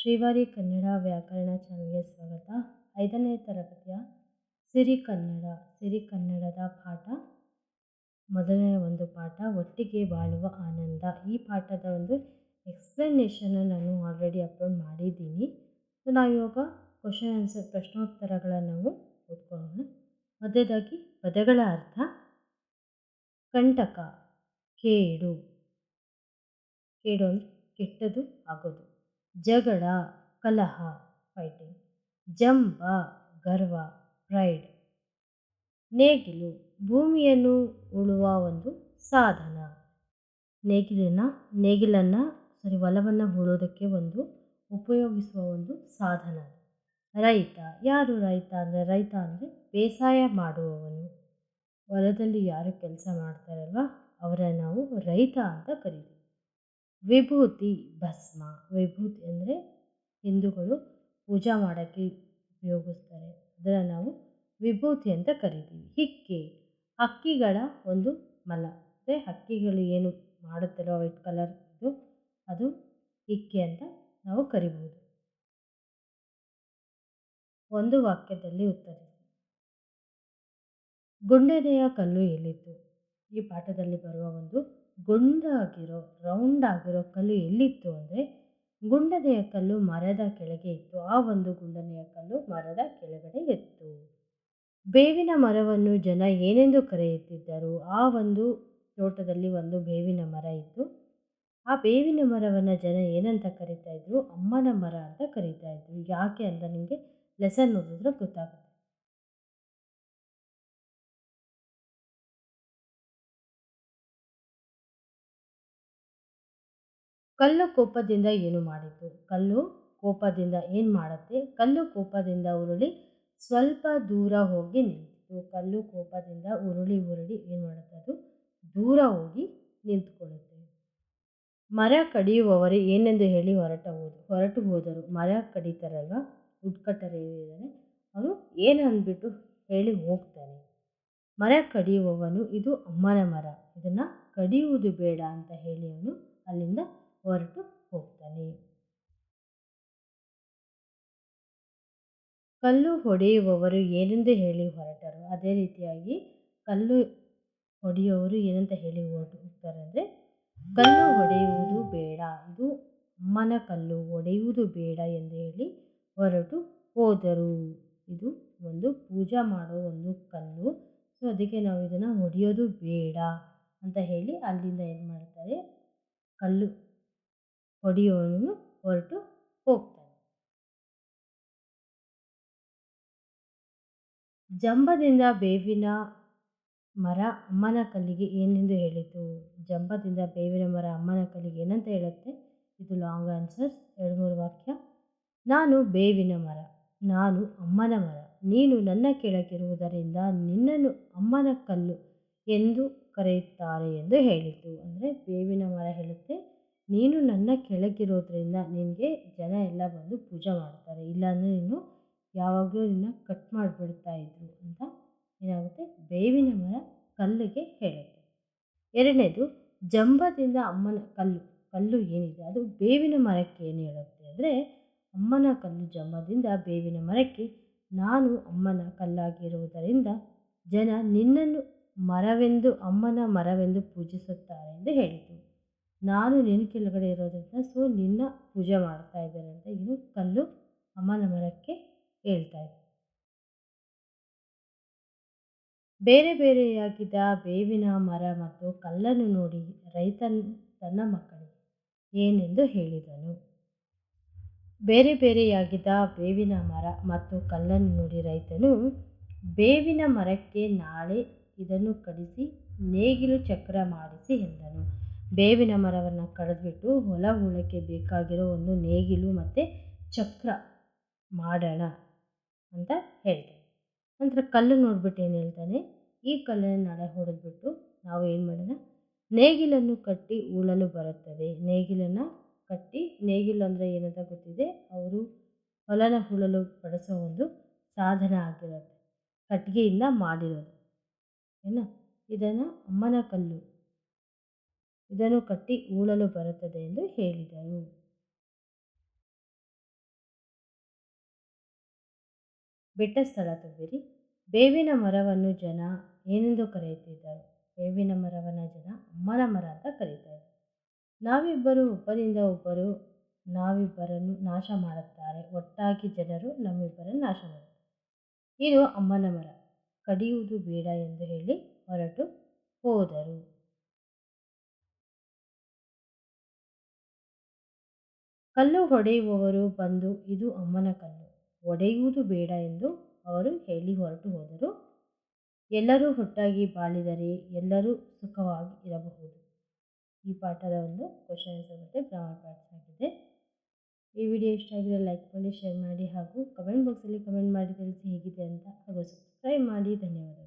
ಶ್ರೀವಾರಿ ಕನ್ನಡ ವ್ಯಾಕರಣ ಚಾನಲ್ಗೆ ಸ್ವಾಗತ. ಐದನೇ ತರಗತಿಯ ಸಿರಿ ಕನ್ನಡ, ಸಿರಿ ಕನ್ನಡದ ಪಾಠ. ಮೊದಲನೇ ಒಂದು ಪಾಠ, ಒಟ್ಟಿಗೆ ಬಾಳುವ ಆನಂದ. ಈ ಪಾಠದ ಒಂದು ಎಕ್ಸ್ಪ್ಲನೇಷನ್ನ ನಾನು ಆಲ್ರೆಡಿ ಅಪ್ಲೋಡ್ ಮಾಡಿದ್ದೀನಿ. ಸೊ ನಾವು ಇವಾಗ ಕ್ವಶನ್ ಆನ್ಸರ್ ಪ್ರಶ್ನೋತ್ತರಗಳನ್ನು ನಾವು ಓದ್ಕೊಳ್ಳೋಣ. ಮೊದಲೇದಾಗಿ ಪದಗಳ ಅರ್ಥ. ಕಂಟಕ, ಕೇಡು. ಕೇಡು ಅಂದರೆ ಕೆಟ್ಟದು, ಆಗೋದು. ಜಗಳ, ಕಲಹ ಫೈಟಿಂಗ್ ಜಂಬ, ಗರ್ವ ಪ್ರೈಡ್ ನೇಗಿಲು ಭೂಮಿಯನ್ನು ಉಳುವ ಒಂದು ಸಾಧನ. ನೇಗಿಲಿನ ನೇಗಿಲನ್ನು ಸರಿ ಹೊಲವನ್ನು ಉಳೋದಕ್ಕೆ ಒಂದು ಉಪಯೋಗಿಸುವ ಒಂದು ಸಾಧನ. ರೈತ, ಯಾರು ರೈತ ಅಂದರೆ ರೈತ ಅಂದರೆ ಬೇಸಾಯ ಮಾಡುವವನು. ಹೊಲದಲ್ಲಿ ಯಾರು ಕೆಲಸ ಮಾಡ್ತಾರಲ್ವ ಅವರ ನಾವು ರೈತ ಅಂತ ಕರೀತೀವಿ. ವಿಭೂತಿ ಭಸ್ಮ. ವಿಭೂತಿ ಅಂದರೆ ಹಿಂದೂಗಳು ಪೂಜಾ ಮಾಡೋಕ್ಕೆ ಉಪಯೋಗಿಸ್ತಾರೆ. ಅದನ್ನು ನಾವು ವಿಭೂತಿ ಅಂತ ಕರಿತೀವಿ. ಹಿಕ್ಕೆ, ಹಕ್ಕಿಗಳ ಒಂದು ಮಲ. ಅಂದರೆ ಹಕ್ಕಿಗಳು ಏನು ಮಾಡುತ್ತಲ್ಲೋ ವೈಟ್ ಕಲರ್ ಇದು, ಅದು ಹಿಕ್ಕೆ ಅಂತ ನಾವು ಕರಿಬೋದು. ಒಂದು ವಾಕ್ಯದಲ್ಲಿ ಉತ್ತರಿಸಿ. ಗುಂಡೆನೆಯ ಕಲ್ಲು ಎಲ್ಲಿತ್ತು ಈ ಪಾಠದಲ್ಲಿ ಬರುವ ಒಂದು ಗುಂಡಾಗಿರೋ ರೌಂಡ್ ಆಗಿರೋ ಕಲ್ಲು ಎಲ್ಲಿತ್ತು ಅಂದರೆ ಗುಂಡನೆಯ ಕಲ್ಲು ಮರದ ಕೆಳಗೆ ಇತ್ತು. ಆ ಒಂದು ಗುಂಡನೆಯ ಕಲ್ಲು ಮರದ ಕೆಳಗಡೆ ಇತ್ತು. ಬೇವಿನ ಮರವನ್ನು ಜನ ಏನೆಂದು ಕರೆಯುತ್ತಿದ್ದರು? ಆ ಒಂದು ತೋಟದಲ್ಲಿ ಒಂದು ಬೇವಿನ ಮರ ಇತ್ತು. ಆ ಬೇವಿನ ಮರವನ್ನು ಜನ ಏನಂತ ಕರಿತಾ ಇದ್ರು? ಅಮ್ಮನ ಮರ ಅಂತ ಕರೀತಾ ಇದ್ರು. ಯಾಕೆ ಅಂತ ನಿಮಗೆ ಲೆಸನ್ ಓದಿದ್ರೆ ಗೊತ್ತಾಗುತ್ತೆ. ಕಲ್ಲು ಕೋಪದಿಂದ ಏನು ಮಾಡಿತು ಕಲ್ಲು ಕೋಪದಿಂದ ಏನು ಮಾಡುತ್ತೆ? ಕಲ್ಲು ಕೋಪದಿಂದ ಉರುಳಿ ಸ್ವಲ್ಪ ದೂರ ಹೋಗಿ ನಿಂತಿತು ಕಲ್ಲು ಕೋಪದಿಂದ ಉರುಳಿ ಉರುಳಿ ಏನು ಮಾಡುತ್ತೆ ಅದು? ದೂರ ಹೋಗಿ ನಿಂತುಕೊಳ್ಳುತ್ತೆ. ಮರ ಕಡಿಯುವವರು ಏನೆಂದು ಹೇಳಿ ಹೊರಟ ಹೋದರು ಹೊರಟು ಹೋದರು. ಮರ ಕಡಿತಾರಲ್ವ? ಉಡ್ಕಟ್ಟರು ಇದ್ದಾರೆ. ಅವನು ಏನು ಅಂದ್ಬಿಟ್ಟು ಹೇಳಿ ಹೋಗ್ತಾನೆ. ಮರ ಕಡಿಯುವವನು ಇದು ಅಮ್ಮನ ಮರ. ಇದನ್ನು ಕಡಿಯುವುದು ಬೇಡ ಅಂತ ಹೇಳಿ ಅವನು ಅಲ್ಲಿಂದ ಹೊರಟು ಹೋಗ್ತಾನೆ. ಕಲ್ಲು ಹೊಡೆಯುವವರು ಏನೆಂದು ಹೇಳಿ ಹೊರಟರು. ಅದೇ ರೀತಿಯಾಗಿ ಕಲ್ಲು ಹೊಡೆಯುವವರು ಏನಂತ ಹೇಳಿ ಹೊರಟು ಹೋಗ್ತಾರೆ ಅಂದರೆ, ಕಲ್ಲು ಹೊಡೆಯುವುದು ಬೇಡ. ಇದು ಅಮ್ಮನ ಕಲ್ಲು, ಹೊಡೆಯುವುದು ಬೇಡ ಎಂದು ಹೇಳಿ ಹೊರಟು ಹೋದರು. ಇದು ಒಂದು ಪೂಜಾ ಮಾಡೋ ಒಂದು ಕಲ್ಲು. ಸೊ ಅದಕ್ಕೆ ನಾವು ಇದನ್ನು ಹೊಡೆಯೋದು ಬೇಡ ಅಂತ ಹೇಳಿ ಅಲ್ಲಿಂದ ಏನು ಮಾಡ್ತಾರೆ, ಕಲ್ಲು ಹೊಡೆಯುವವನು ಹೊರಟು ಹೋಗ್ತಾನೆ. ಜಂಬದಿಂದ ಬೇವಿನ ಮರ ಅಮ್ಮನ ಕಲ್ಲಿಗೆ ಏನೆಂದು ಹೇಳಿತು? ಜಂಬದಿಂದ ಬೇವಿನ ಮರ ಅಮ್ಮನ ಕಲ್ಲಿಗೆ ಏನಂತ ಹೇಳುತ್ತೆ? ಇದು ಲಾಂಗ್ ಆನ್ಸರ್ಸ್ ಎರಡು ಮೂರು ವಾಕ್ಯ. ನಾನು ಬೇವಿನ ಮರ, ನಾನು ಅಮ್ಮನ ಮರ, ನೀನು ನನ್ನ ಕೆಳಗಿರುವುದರಿಂದ ನಿನ್ನನ್ನು ಅಮ್ಮನ ಕಲ್ಲು ಎಂದು ಕರೆಯುತ್ತಾರೆ ಎಂದು ಹೇಳಿತು. ಅಂದರೆ ಬೇವಿನ ಮರ ಹೇಳುತ್ತೆ ನೀನು ನನ್ನ ಕೆಳಗಿರೋದ್ರಿಂದ ನಿನಗೆ ಜನ ಎಲ್ಲ ಬಂದು ಪೂಜೆ ಮಾಡ್ತಾರೆ. ಇಲ್ಲಾಂದರೆ ನೀನು ಯಾವಾಗಲೂ ನಿನ್ನ ಕಟ್ ಮಾಡಿಬಿಡ್ತಾ ಇದ್ರು ಅಂತ ಏನಾಗುತ್ತೆ? ಬೇವಿನ ಮರ ಕಲ್ಲಿಗೆ ಹೇಳುತ್ತೆ. ಎರಡನೇದು, ಜಂಬದಿಂದ ಅಮ್ಮನ ಕಲ್ಲು ಕಲ್ಲು ಏನಿದೆ? ಅದು ಬೇವಿನ ಮರಕ್ಕೆ ಏನು ಹೇಳುತ್ತೆ ಅಂದರೆ, ಅಮ್ಮನ ಕಲ್ಲು ಜಂಬದಿಂದ ಬೇವಿನ ಮರಕ್ಕೆ ನಾನು ಅಮ್ಮನ ಕಲ್ಲಾಗಿರುವುದರಿಂದ ಜನ ನಿನ್ನನ್ನು ಮರವೆಂದು, ಅಮ್ಮನ ಮರವೆಂದು ಪೂಜಿಸುತ್ತಾರೆ ಎಂದು ಹೇಳಿತು. ನಾನು ನಿನ್ನ ಕೆಳಗಡೆ ಇರೋದ್ರಿಂದ ಸೊ ನಿನ್ನ ಪೂಜೆ ಮಾಡ್ತಾ ಇದ್ದೇನೆ ಅಂತ ಇನ್ನು ಕಲ್ಲು ಅಮ್ಮನ ಮರಕ್ಕೆ ಹೇಳ್ತಾ ಇದೆ. ಬೇರೆ ಬೇರೆಯಾಗಿದ್ದ ಬೇವಿನ ಮರ ಮತ್ತು ಕಲ್ಲನ್ನು ನೋಡಿ ರೈತನ್, ತನ್ನ ಮಕ್ಕಳಿಗೆ ಏನೆಂದು ಹೇಳಿದನು. ಬೇರೆ ಬೇರೆಯಾಗಿದ್ದ ಬೇವಿನ ಮರ ಮತ್ತು ಕಲ್ಲನ್ನು ನೋಡಿ ರೈತನು, ಬೇವಿನ ಮರಕ್ಕೆ ನಾಳೆ ಇದನ್ನು ಕಡಿಸಿ, ನೇಗಿಲು ಚಕ್ರ ಮಾಡಿಸಿ ಎಂದನು. ಬೇವಿನ ಮರವನ್ನು ಕಡಿದ್ಬಿಟ್ಟು ಹೊಲ ಉಳಕ್ಕೆ ಬೇಕಾಗಿರೋ ಒಂದು ನೇಗಿಲು ಮತ್ತು ಚಕ್ರ ಮಾಡೋಣ ಅಂತ ಹೇಳ್ತಾನೆ ನಂತರ ಕಲ್ಲು ನೋಡ್ಬಿಟ್ಟು ಏನು ಹೇಳ್ತಾನೆ, ಈ ಕಲ್ಲನ್ನು ಹೊಡೆದು ಹೊಡೆದ್ಬಿಟ್ಟು ನಾವು ಏನು ಮಾಡೋಣ? ನೇಗಿಲನ್ನು ಕಟ್ಟಿ ಉಳಲು ಬರುತ್ತದೆ. ನೇಗಿಲನ್ನು ಕಟ್ಟಿ, ನೇಗಿಲು ಅಂದರೆ ಏನಂತ ಗೊತ್ತಿದೆ? ಅವರು ಹೊಲನ ಉಳಲು ಬಳಸೋ ಒಂದು ಸಾಧನ ಆಗಿರುತ್ತೆ. ಕಟ್ಟಿಗೆಯಿಂದ ಮಾಡಿರೋದು. ಏನ? ಇದನ್ನು ಅಮ್ಮನ ಕಲ್ಲು. ಇದನ್ನು ಕಟ್ಟಿ ಉಳಲು ಬರುತ್ತದೆ ಎಂದು ಹೇಳಿದರು ಬೆಟ್ಟ ಸ್ಥಳ ತುಂಬಿರಿ ಬೇವಿನ ಮರವನ್ನು ಜನ ಏನೆಂದು ಕರೆಯುತ್ತಿದ್ದರು? ಬೇವಿನ ಮರವನ್ನು ಜನ ಅಮ್ಮನ ಮರ ಅಂತ ಕರೀತಾರೆ. ನಾವಿಬ್ಬರು ಒಬ್ಬರಿಂದ ಒಬ್ಬರು ನಾವಿಬ್ಬರನ್ನು ನಾಶ ಮಾಡುತ್ತಾರೆ. ಒಟ್ಟಾಗಿ ಜನರು ನಮ್ಮಿಬ್ಬರನ್ನು ನಾಶ ಮಾಡುತ್ತಾರೆ. ಇದು ಅಮ್ಮನ ಮರ. ಕಡಿಯುವುದು ಬೇಡ ಎಂದು ಹೇಳಿ ಹೊರಟು ಹೋದರು. ಕಲ್ಲು ಹೊಡೆಯುವವರು ಬಂದು, ಇದು ಅಮ್ಮನ ಕಲ್ಲು. ಒಡೆಯುವುದು ಬೇಡ ಎಂದು ಅವರು ಹೇಳಿ ಹೊರಟು ಹೋದರು. ಎಲ್ಲರೂ ಒಟ್ಟಾಗಿ ಬಾಳಿದರೆ ಎಲ್ಲರೂ ಸುಖವಾಗಿ ಇರಬಹುದು ಈ ಪಾಠದ ಒಂದು ಕ್ವಶನ್ಸ್ ಮತ್ತು ಗ್ರಾಮರ್ ಪಾರ್ಟ್ಸ್ ಆಗಿದೆ. ಈ ವಿಡಿಯೋ ಇಷ್ಟ ಆಗಿದ್ರೆ ಲೈಕ್ ಮಾಡಿ ಶೇರ್ ಮಾಡಿ ಹಾಗೂ ಕಮೆಂಟ್ ಬಾಕ್ಸಲ್ಲಿ ಕಮೆಂಟ್ ಮಾಡಿ ತಿಳಿಸಿ ಹೇಗಿದೆ ಅಂತ ಹಾಗೂ ಸಬ್ಸ್ಕ್ರೈಬ್ ಮಾಡಿ. ಧನ್ಯವಾದಗಳು